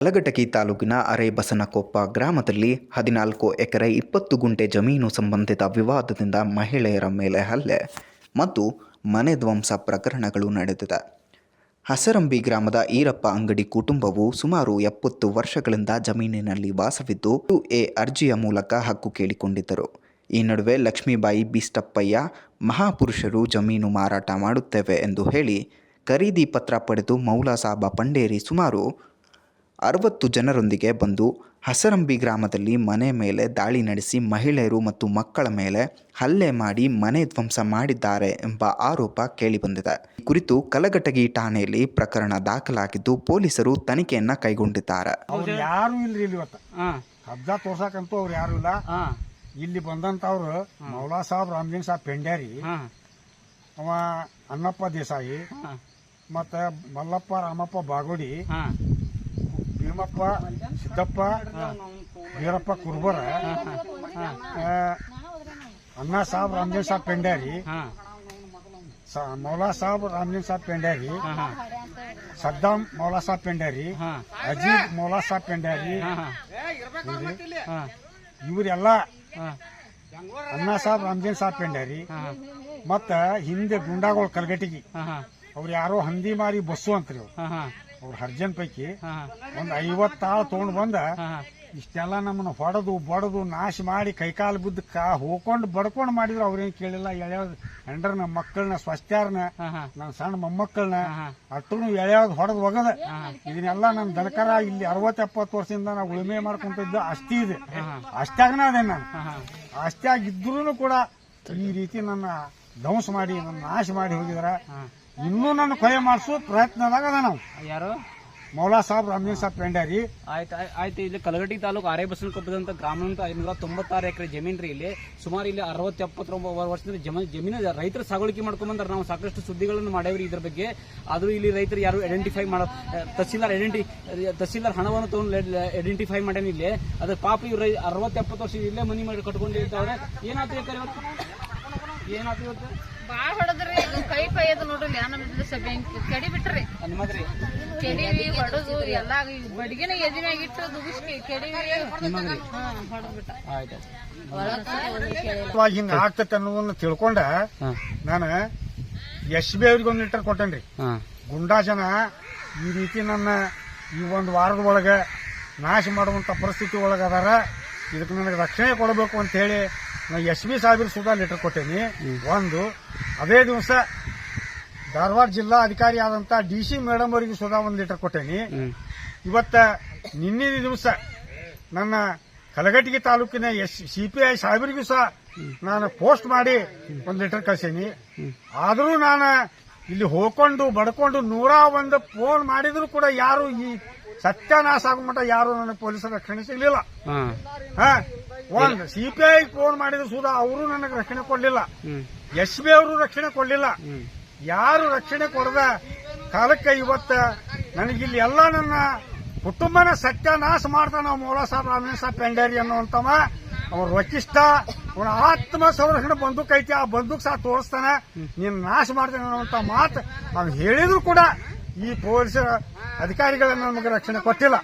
ಕಲಘಟಕಿ ತಾಲೂಕಿನ ಅರೇಬಸನಕೊಪ್ಪ ಗ್ರಾಮದಲ್ಲಿ ಹದಿನಾಲ್ಕು ಎಕರೆ ಇಪ್ಪತ್ತು ಗುಂಟೆ ಜಮೀನು ಸಂಬಂಧಿತ ವಿವಾದದಿಂದ ಮಹಿಳೆಯರ ಮೇಲೆ ಹಲ್ಲೆ ಮತ್ತು ಮನೆ ಧ್ವಂಸ ಪ್ರಕರಣಗಳು ನಡೆದಿದೆ. ಹಸರಂಬಿ ಗ್ರಾಮದ ಈರಪ್ಪ ಅಂಗಡಿ ಕುಟುಂಬವು ಸುಮಾರು ಎಪ್ಪತ್ತು ವರ್ಷಗಳಿಂದ ಜಮೀನಿನಲ್ಲಿ ವಾಸವಿದ್ದು, ಎ ಅರ್ಜಿಯ ಮೂಲಕ ಹಕ್ಕು ಕೇಳಿಕೊಂಡಿದ್ದರು. ಈ ನಡುವೆ ಲಕ್ಷ್ಮೀಬಾಯಿ ಬಿಸ್ಟಪ್ಪಯ್ಯ ಮಹಾಪುರುಷರು ಜಮೀನು ಮಾರಾಟ ಮಾಡುತ್ತೇವೆ ಎಂದು ಹೇಳಿ, ಖರೀದಿ ಪತ್ರ ಪಡೆದು ಮೌಲಾಸಾಬ ಪಂಡೇರಿ ಸುಮಾರು ಅರವತ್ತು ಜನರೊಂದಿಗೆ ಬಂದು ಹಸರಂಬಿ ಗ್ರಾಮದಲ್ಲಿ ಮನೆ ಮೇಲೆ ದಾಳಿ ನಡೆಸಿ ಮಹಿಳೆಯರು ಮತ್ತು ಮಕ್ಕಳ ಮೇಲೆ ಹಲ್ಲೆ ಮಾಡಿ ಮನೆ ಧ್ವಂಸ ಮಾಡಿದ್ದಾರೆ ಎಂಬ ಆರೋಪ ಕೇಳಿಬಂದಿದೆ. ಈ ಕುರಿತು ಕಲಘಟಗಿ ಠಾಣೆಯಲ್ಲಿ ಪ್ರಕರಣ ದಾಖಲಾಗಿದ್ದು ಪೊಲೀಸರು ತನಿಖೆಯನ್ನ ಕೈಗೊಂಡಿದ್ದಾರೆ. ಅವ್ರು ಯಾರು ಇಲ್ರಿ ಇಲ್ಲಿ ಇವತ್ತು? ಹಾ. ಕಬ್ಜಾ ತೋರ್ಸಕಂತೂ ಅವ್ರು ಯಾರು ಇಲ್ಲ. ಹಾ. ಇಲ್ಲಿ ಬಂದಂತವ್ರು ಮೌಲಾ ಸಾಹೇಬ್ ರಾಮಜಿನ್ ಸಾಹೇಬ್ ಪೆಂಡ್ಯಾರಿ ಹಾ. ಅವ ಅನ್ನಪ್ಪ ದೇಸಾಯಿ ಮತ್ತೆ ಮತ್ತ ಮಲ್ಲಪ್ಪ ರಾಮಪ್ಪ ಬಾಗೋಡಿ ಹಾ. ಭೀಮಪ್ಪ ಸಿದ್ದಪ್ಪ ವೀರಪ್ಪ ಕುರ್ಬರ ಅಣ್ಣಾ ಸಾಬ್ ರಾಮಲಿಂಗ್ ಸಾಬ್ ಪೆಂಡ್ಯಾರಿ ಹಾ. ಮೌಲಾ ಸಾಬ್ ರಾಮಲಿಂಗ್ ಸಾಬ್ ಪೆಂಡ್ಯಾರಿ ಸದ್ದಾಮ್ ಸದ್ದಾಂ ಮೌಲಾ ಸಾಬ್ ಪೆಂಡ್ಯಾರಿ ಹಾ. ಅಜೀಬ್ ಮೌಲಾ ಸಾಬ್ ಹಾ ಇವರೆಲ್ಲ ಅಣ್ಣ ಸಾಬ್ ರಾಮಜನ್ ಸಾಬ್ ಪೆಂಡ್ಯಾರಿ ಹಾ ಮತ್ತ ಹಿಂದೆ ಗುಂಡಾಗೋಳ್ ಕಲ್ಗಟ್ಟಿಗಿ ಅವ್ರು ಯಾರೋ ಹಂದಿ ಮಾರಿ ಬಸ್ಸು ಅಂತ್ರಿ. ಅವ್ರು ಅವ್ರ ಹರ್ಜನ್ ಪೈಕಿ ಒಂದು ಒಂದ್ ಐವತ್ತು ಆಳು ತಗೊಂಡ್ ಬಂದ ಇಷ್ಟೆಲ್ಲ ನಮ್ಮನ್ನ ಹೊಡೆದು ಬಡದು ನಾಶ ಮಾಡಿ ಕೈಕಾಲು ಬಿದ್ದು ಕಾ ಹೋಗ್ಕೊಂಡು ಬಡ್ಕೊಂಡು ಮಾಡಿದ್ರು ಅವ್ರೇನ್ ಕೇಳಿಲ್ಲ. ಎಳೆಯೋದು ಹೆಂಡ್ರ ನಮ್ಮ ಮಕ್ಕಳನ್ನ ಸ್ವಸ್ಥ್ಯಾರನ ಹಾ ಹಾ. ನನ್ನ ಸಣ್ಣ ಮೊಮ್ಮಕ್ಕಳನ್ನ ಅಟ್ಟು ಅಟ್ಟನು ಎಳೆಯೋದು ಹೊಡೆದು ಒಗದ. ಇದನ್ನೆಲ್ಲ ನನ್ನ ದನಕರ ಇಲ್ಲಿ ಅರವತ್ತು ಎಪ್ಪತ್ತು ವರ್ಷದಿಂದ ನಾವು ಉಳುಮೆ ಮಾಡ್ಕೊಂತಿದ್ದು ಅಸ್ತಿ ಇದೆ. ಅಷ್ಟಾಗನ ಅದೇ ನಾನು. ಅಷ್ಟಾಗಿದ್ರು ಕೂಡ ಈ ರೀತಿ ನನ್ನ ಧ್ವಂಸ ಮಾಡಿ ನನ್ನ ನಾಶ ಮಾಡಿ ಹೋಗಿದಾರ. ಇನ್ನೂ ನನ್ನ ಕೊಯ ಮಾಡಿಸೋ ಪ್ರಯತ್ನದಾಗ ಅದ ನಾವು. ಯಾರು? ಮೌಲಾ ಸಾಬ್ ರಾಮಲಿಂಗ್ ಸಾಬ್ ಪೆಂಡಾರಿ. ಆಯ್ತು ಆಯ್ತು ಇಲ್ಲಿ ಕಲಗಟ್ಟಿ ತಾಲೂಕು ಆರೆ ಬಸವನ ಕೊಪ್ಪದಂತ ಗ್ರಾಮಾಂತರ ಐನೂರ ತೊಂಬತ್ತಾರು ಎಕರೆ ಜಮೀನ್ ರೀ ಇಲ್ಲಿ. ಸುಮಾರು ಇಲ್ಲಿ ಅರವತ್ತು ಎಪ್ಪತ್ತೊಂಬತ್ತು ವರ್ಷದಿಂದ ಜಮ ರೈತರ ಸಾಗುಳಿಕೆ ಸಾಗುವಳಿಕೆ ಮಾಡ್ಕೊಂಬಂದ್ರೆ ನಾವು ಸಾಕಷ್ಟು ಸುದ್ದಿಗಳನ್ನು ಮಾಡೇವ್ರಿ ಇದ್ರ ಬಗ್ಗೆ. ಆದ್ರೂ ಇಲ್ಲಿ ರೈತರು ಯಾರು ಐಡೆಂಟಿಫೈ ಮಾಡೋ ತಹಸೀಲ್ದಾರ್ ಐಡೆಂಟಿ ತಹಸೀಲ್ದಾರ್ ಹಣವನ್ನು ತಗೊಂಡು ಐಡೆಂಟಿಫೈ ಮಾಡ್ಯಾನ ಇಲ್ಲಿ. ಅದ್ರ ಪಾಪ ಇವ್ರು ಅರವತ್ತು ಎಪ್ಪತ್ತು ವರ್ಷ ಇಲ್ಲೇ ಮನಿ ಮಾಡಿ ಕಟ್ಕೊಂಡಿರ್ತಾವ್ರೆ. ಏನಾಯ್ತು ಏನಾಯ್ತು ಇವತ್ತು? ಬಾಳ್ ಹೊಡೆದ್ರಿ ಕೈ ಪೈ ಅದ ನೋಡ್ರಿ ನಮ್ಮ ಬೆಂಕ್ ಕೆಡಿ ಬಿಟ್ರಿ. ಕೆಡಿವಿ ಹೊಡೆದು ಎಲ್ಲಾ ಬಡ್ಗಿನ ಎದಿನಾಗ ಇಟ್ಟು ದುಗಿಸ್ಕಿ ಕೆಡಿವಿ ಹೊಡೆದ್ಬಿಟ್ಟ. ಇವಾಗ ಹಿಂಗ ಆಗ್ತೈತೆ ಅನ್ನೋದನ್ನ ತಿಳ್ಕೊಂಡ ನಾನು ಎಸ್ ಬಿ ಅವ್ರಿಗೆ ಒಂದು ಲೀಟರ್ ಕೊಟ್ಟೇನ್ರಿ. ಹಾಂ. ಗುಂಡಾ ಜನ ಈ ರೀತಿ ನನ್ನ ಈ ಒಂದು ವಾರದ ಒಳಗೆ ನಾಶ ಮಾಡುವಂತ ಪರಿಸ್ಥಿತಿ ಒಳಗೆ ಅದಾರ. ಇದಕ್ಕೆ ನನಗೆ ರಕ್ಷಣೆ ಕೊಡಬೇಕು ಅಂತ ಹೇಳಿ ನಾ ಎಸ್ ಬಿ ಸಾಹೇಬ್ರಿಗೆ ಸುಧಾ ಲೆಟರ್ ಕೊಟ್ಟೇನಿ. ಒಂದು ಅದೇ ದಿವಸ ಧಾರವಾಡ ಜಿಲ್ಲಾ ಅಧಿಕಾರಿ ಆದಂತ ಡಿ ಸಿ ಮೇಡಮ್ ಅವರಿಗೂ ಸುಧಾ ಒಂದು ಲೆಟರ್ ಕೊಟ್ಟೇನಿ. ಇವತ್ತ ನಿನ್ನೆ ದಿವಸ ನನ್ನ ಕಲಘಟಗಿ ತಾಲೂಕಿನ ಎಸ್ ಸಿಪಿಐ ಸಾಹೇಬರಿಗೂ ಸಹ ನಾನು ಪೋಸ್ಟ್ ಮಾಡಿ ಒಂದು ಲೆಟರ್ ಕಳ್ಸೇನಿ. ಆದರೂ ನಾನು ಇಲ್ಲಿ ಹೋಗ್ಕೊಂಡು ಬಡ್ಕೊಂಡು ನೂರ ಒಂದು ಫೋನ್ ಮಾಡಿದ್ರು ಕೂಡ ಯಾರು ಈ ಸತ್ಯನಾಶ ಆಗೋ ಮಟ್ಟ ಯಾರು ನನ್ನ ಪೊಲೀಸರ ರಕ್ಷಣೆ ಸಿಗಲಿಲ್ಲ. ಒಂದು ಸಿಪಿಐ ಫೋನ್ ಮಾಡಿದ ಸುಧಾ ಅವರು ನನಗೆ ರಕ್ಷಣೆ ಕೊಡಲಿಲ್ಲ. ಎಸ್ ಬಿ ಅವರು ರಕ್ಷಣೆ ಕೊಡಲಿಲ್ಲ. ಯಾರು ರಕ್ಷಣೆ ಕೊಡದ ಕಾಲಕ್ಕೆ ಇವತ್ತ ನನಗಿಲ್ಲಿ ಎಲ್ಲ ನನ್ನ ಕುಟುಂಬನ ಸತ್ಯನಾಶ ಮಾಡ್ತಾನ ಮೌಲಾ ಸಾಬ್ ರಾಮಲಿಂಗ ಸಾಬ್ ಪೆಂಡೇರಿ ಅನ್ನುವಂತವ ಅವ್ರ ವಕಿಷ್ಟ ಅವನ ಆತ್ಮ ಸಂರಕ್ಷಣೆ ಬಂದೂಕ್ ಐತಿ ಆ ಬಂದೂಕ್ ಸಹ ತೋರಿಸ್ತಾನೆ ನೀನ್ ನಾಶ ಮಾಡ್ತಾನೆ ಅನ್ನುವಂತ ಮಾತು ಅವ್ನು ಹೇಳಿದ್ರು ಕೂಡ ಈ ಪೊಲೀಸ್ ಅಧಿಕಾರಿಗಳನ್ನ ನಮಗೆ ರಕ್ಷಣೆ ಕೊಟ್ಟಿಲ್ಲ.